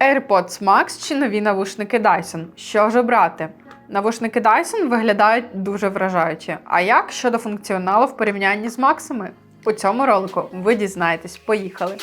AirPods Max чи нові навушники Dyson? Що ж обрати? Навушники Dyson виглядають дуже вражаюче. А як щодо функціоналу в порівнянні з Максами? У цьому ролику ви дізнаєтесь. Поїхали!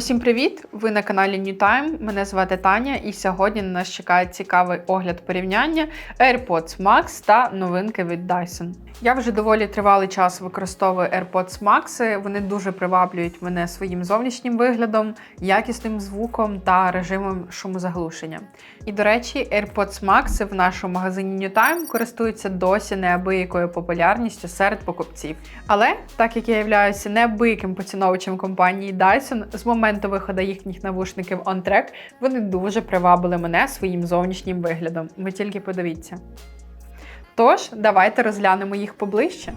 Усім привіт! Ви на каналі New Time. Мене звати Таня, і сьогодні на нас чекає цікавий огляд порівняння AirPods Max та новинки від Dyson. Я вже доволі тривалий час використовую AirPods Max. Вони дуже приваблюють мене своїм зовнішнім виглядом, якісним звуком та режимом шумозаглушення. І до речі, AirPods Max в нашому магазині New Time користуються досі неабиякою популярністю серед покупців. Але так як я являюся неабияким поціновувачем компанії Dyson, з моменту виходу їхніх навушників on track, вони дуже привабили мене своїм зовнішнім виглядом. Ви тільки подивіться. Тож, давайте розглянемо їх поближче.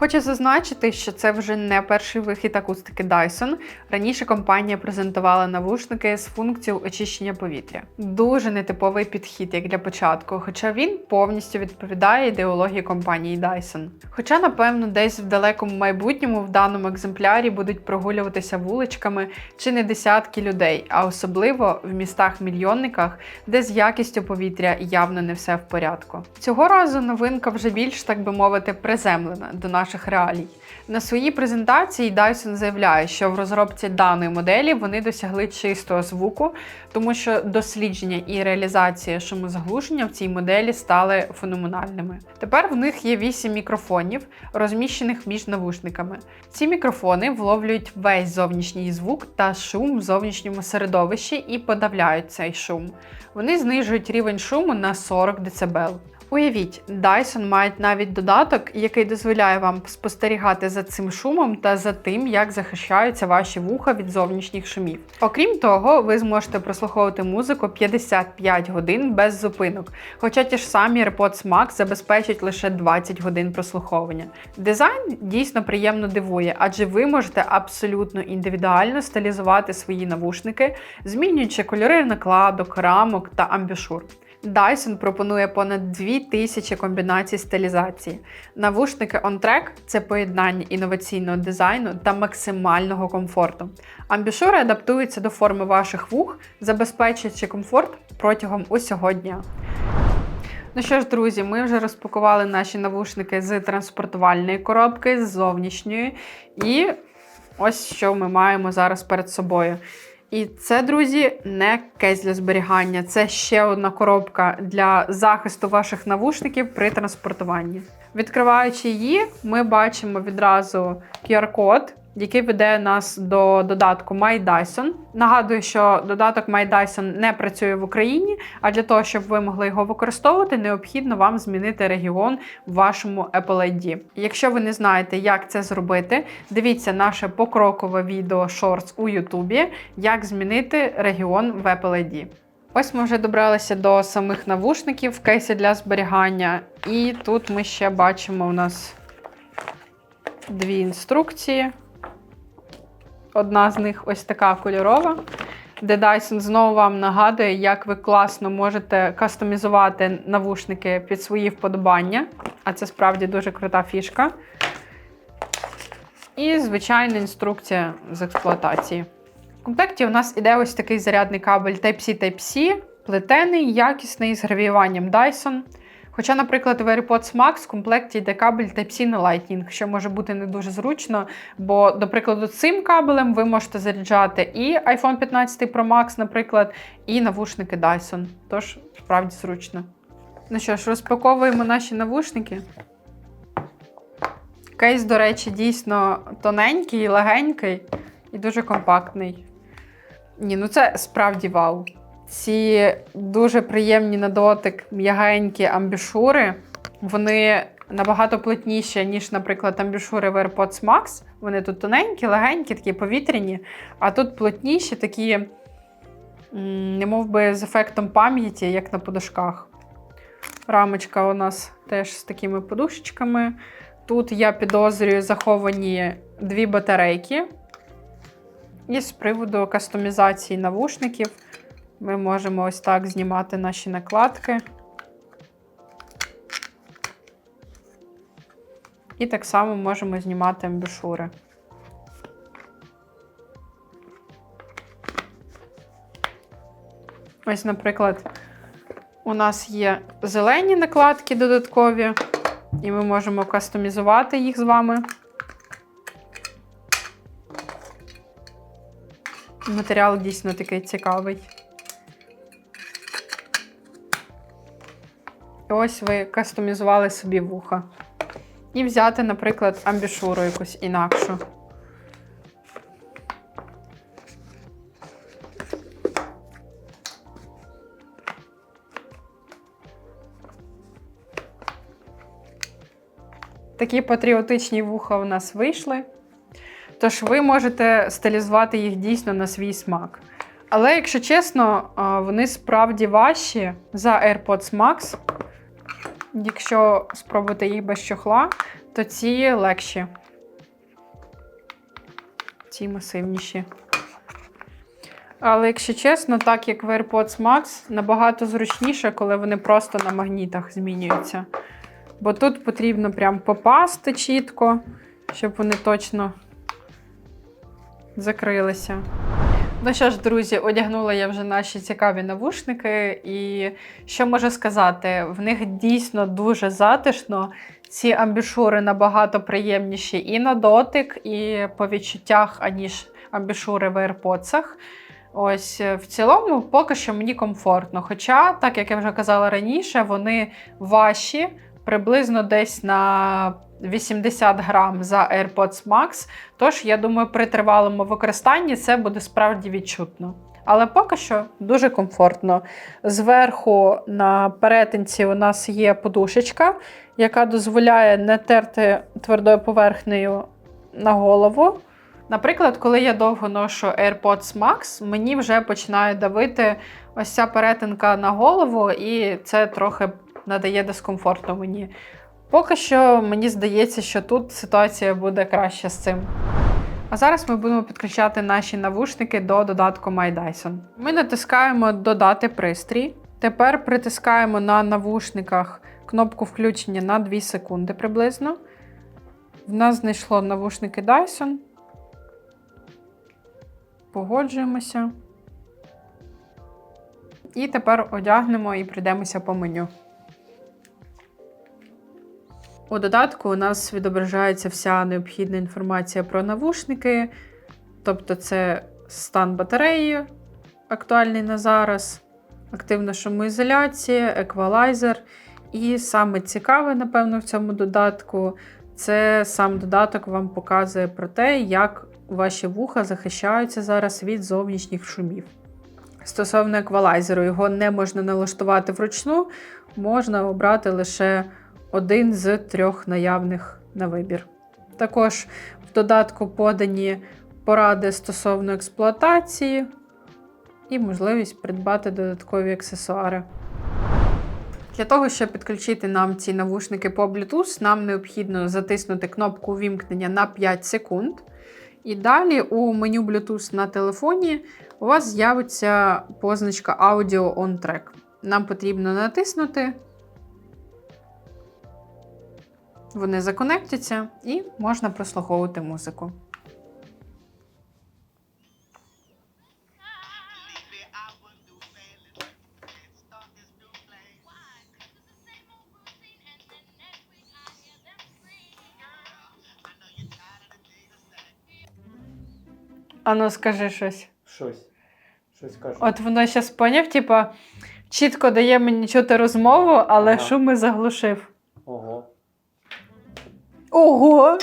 Хочу зазначити, що це вже не перший вихід акустики Dyson. Раніше компанія презентувала навушники з функцією очищення повітря. Дуже нетиповий підхід, як для початку, хоча він повністю відповідає ідеології компанії Dyson. Хоча, напевно, десь в далекому майбутньому в даному екземплярі будуть прогулюватися вуличками чи не десятки людей, а особливо в містах-мільйонниках, де з якістю повітря явно не все в порядку. Цього разу новинка вже більш, так би мовити, приземлена до нашого наших реалій. На своїй презентації Dyson заявляє, що в розробці даної моделі вони досягли чистого звуку, тому що дослідження і реалізація шумозаглушення в цій моделі стали феноменальними. Тепер в них є 8 мікрофонів, розміщених між навушниками. Ці мікрофони вловлюють весь зовнішній звук та шум в зовнішньому середовищі і подавляють цей шум. Вони знижують рівень шуму на 40 дБ. Уявіть, Dyson мають навіть додаток, який дозволяє вам спостерігати за цим шумом та за тим, як захищаються ваші вуха від зовнішніх шумів. Окрім того, ви зможете прослуховувати музику 55 годин без зупинок, хоча ті ж самі AirPods Max забезпечать лише 20 годин прослуховування. Дизайн дійсно приємно дивує, адже ви можете абсолютно індивідуально стилізувати свої навушники, змінюючи кольори накладок, рамок та амбішур. Dyson пропонує понад 2000 комбінацій стилізації. Навушники OnTrack – це поєднання інноваційного дизайну та максимального комфорту. Амбішури адаптуються до форми ваших вух, забезпечуючи комфорт протягом усього дня. Ну що ж, друзі, ми вже розпакували наші навушники з транспортувальної коробки, з зовнішньої. І ось що ми маємо зараз перед собою. І це, друзі, не кейс для зберігання, це ще одна коробка для захисту ваших навушників при транспортуванні. Відкриваючи її, ми бачимо відразу QR-код, який веде нас до додатку My Dyson. Нагадую, що додаток My Dyson не працює в Україні, а для того, щоб ви могли його використовувати, необхідно вам змінити регіон в вашому Apple ID. Якщо ви не знаєте, як це зробити, дивіться наше покрокове відео Shorts у Ютубі, як змінити регіон в Apple ID. Ось ми вже добралися до самих навушників в кейсі для зберігання. І тут ми ще бачимо у нас дві інструкції. Одна з них ось така кольорова, де Dyson знову вам нагадує, як ви класно можете кастомізувати навушники під свої вподобання. А це справді дуже крута фішка. І звичайна інструкція з експлуатації. В комплекті у нас іде ось такий зарядний кабель Type-C Type-C, плетений, якісний з гравіюванням Dyson. Хоча, наприклад, в AirPods Max в комплекті йде кабель Type-C на Lightning, що може бути не дуже зручно, бо, до прикладу, цим кабелем ви можете заряджати і iPhone 15 Pro Max, наприклад, і навушники Dyson. Тож, справді зручно. Ну що ж, розпаковуємо наші навушники. Кейс, до речі, дійсно тоненький, легенький і дуже компактний. Ні, ну це справді вау. Ці дуже приємні на дотик м'ягенькі амбішури, вони набагато плотніші, ніж, наприклад, амбішури в AirPods Max. Вони тут тоненькі, легенькі, такі повітряні, а тут плотніші, такі, не мов би, з ефектом пам'яті, як на подушках. Рамочка у нас теж з такими подушечками. Тут я підозрюю заховані дві батарейки. І з приводу кастомізації навушників. Ми можемо ось так знімати наші накладки. І так само можемо знімати амбушури. Ось, наприклад, у нас є зелені накладки додаткові, і ми можемо кастомізувати їх з вами. Матеріал дійсно такий цікавий. Ось ви кастомізували собі вуха. І взяти, наприклад, амбішуру якусь інакшу. Такі патріотичні вуха у нас вийшли. Тож ви можете стилізувати їх дійсно на свій смак. Але, якщо чесно, вони справді важчі за AirPods Max. Якщо спробувати їх без чохла, то ці легші. Ці масивніші. Але якщо чесно, так як в AirPods Max, набагато зручніше, коли вони просто на магнітах змінюються. Бо тут потрібно прям попасти чітко, щоб вони точно закрилися. Ну що ж, друзі, одягнула я вже наші цікаві навушники, і що можу сказати, в них дійсно дуже затишно. Ці амбішури набагато приємніші і на дотик, і по відчуттях, аніж амбішури в AirPods. Ось е, в цілому, поки що мені комфортно. Хоча, так як я вже казала раніше, вони важчі, приблизно десь на 80 грам за AirPods Max. Тож, я думаю, при тривалому використанні це буде справді відчутно. Але поки що дуже комфортно. Зверху на перетинці у нас є подушечка, яка дозволяє не терти твердою поверхнею на голову. Наприклад, коли я довго ношу AirPods Max, мені вже починає давити ось ця перетинка на голову, і це трохи надає дискомфорту мені. Поки що мені здається, що тут ситуація буде краще з цим. А зараз ми будемо підключати наші навушники до додатку MyDyson. Ми натискаємо Додати пристрій. Тепер притискаємо на навушниках кнопку включення на 2 секунди приблизно. В нас знайшло навушники Dyson. Погоджуємося. І тепер одягнемо і прийдемося по меню. У додатку у нас відображається вся необхідна інформація про навушники, тобто це стан батареї, актуальний на зараз, активна шумоізоляція, еквалайзер. І саме цікаве, напевно, в цьому додатку це сам додаток вам показує про те, як ваші вуха захищаються зараз від зовнішніх шумів. Стосовно еквалайзеру, його не можна налаштувати вручну, можна обрати лише один з трьох наявних на вибір. Також в додатку подані поради стосовно експлуатації і можливість придбати додаткові аксесуари. Для того, щоб підключити нам ці навушники по Bluetooth, нам необхідно затиснути кнопку увімкнення на 5 секунд. І далі у меню Bluetooth на телефоні у вас з'явиться позначка Audio on Track. Нам потрібно натиснути вони законектяться і можна прослуховувати музику. Ану, скажи щось. Щось. Щось кажу. От воно зараз поняв, типа, чітко дає мені чути розмову, але Ага. шуми заглушив. Ого. Ого!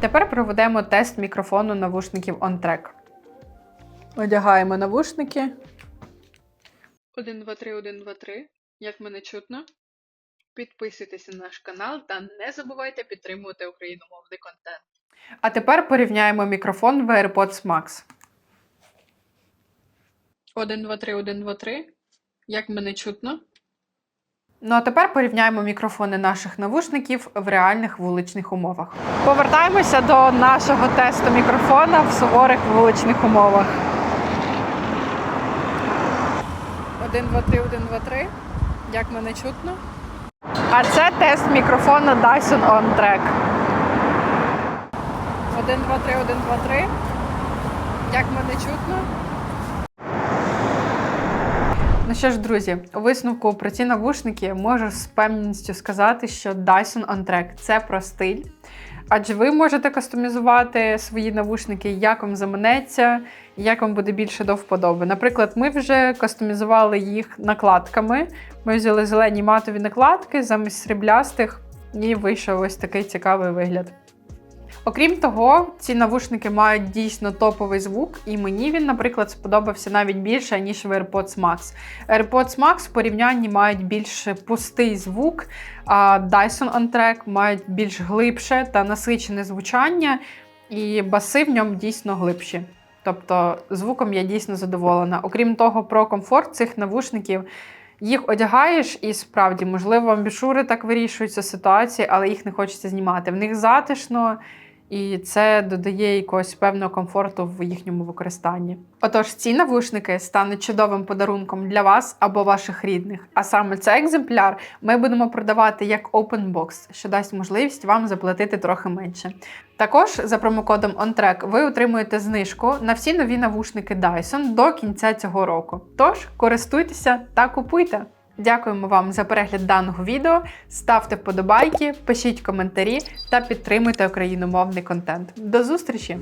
Тепер проведемо тест мікрофону навушників OnTrack. Одягаємо навушники. 1, 2, 3, 1, 2, 3. Як мене чутно? Підписуйтесь на наш канал та не забувайте підтримувати україномовний контент. А тепер порівняємо мікрофон в AirPods Max. 1, 2, 3, 1, 2, 3. Як мене чутно? Ну а тепер порівняємо мікрофони наших навушників в реальних вуличних умовах. Повертаємося до нашого тесту мікрофона в суворих вуличних умовах. 1, 2, 3, 1, 2, 3. Як мене чутно? А це тест мікрофона Dyson On Track. 1, 2, 3, 1, 2, 3. Як мене чутно? Ну що ж, друзі, у висновку про ці навушники можу з певністю сказати, що Dyson OnTrack – це про стиль. Адже ви можете кастомізувати свої навушники, як вам заманеться, як вам буде більше до вподоби. Наприклад, ми вже кастомізували їх накладками. Ми взяли зелені матові накладки замість сріблястих, і вийшов ось такий цікавий вигляд. Окрім того, ці навушники мають дійсно топовий звук, і мені він, наприклад, сподобався навіть більше, ніж в AirPods Max. AirPods Max в порівнянні мають більш пустий звук, а Dyson On мають більш глибше та насичене звучання, і баси в ньому дійсно глибші. Тобто звуком я дійсно задоволена. Окрім того, про комфорт цих навушників. Їх одягаєш, і справді, можливо, амбішури так вирішуються ситуації, але їх не хочеться знімати. В них затишно, і це додає якогось певного комфорту в їхньому використанні. Отож, ці навушники стануть чудовим подарунком для вас або ваших рідних. А саме цей екземпляр ми будемо продавати як open box, що дасть можливість вам заплатити трохи менше. Також за промокодом OnTrack ви отримуєте знижку на всі нові навушники Dyson до кінця цього року. Тож користуйтеся та купуйте! Дякуємо вам за перегляд даного відео. Ставте вподобайки, пишіть коментарі та підтримуйте україномовний контент. До зустрічі!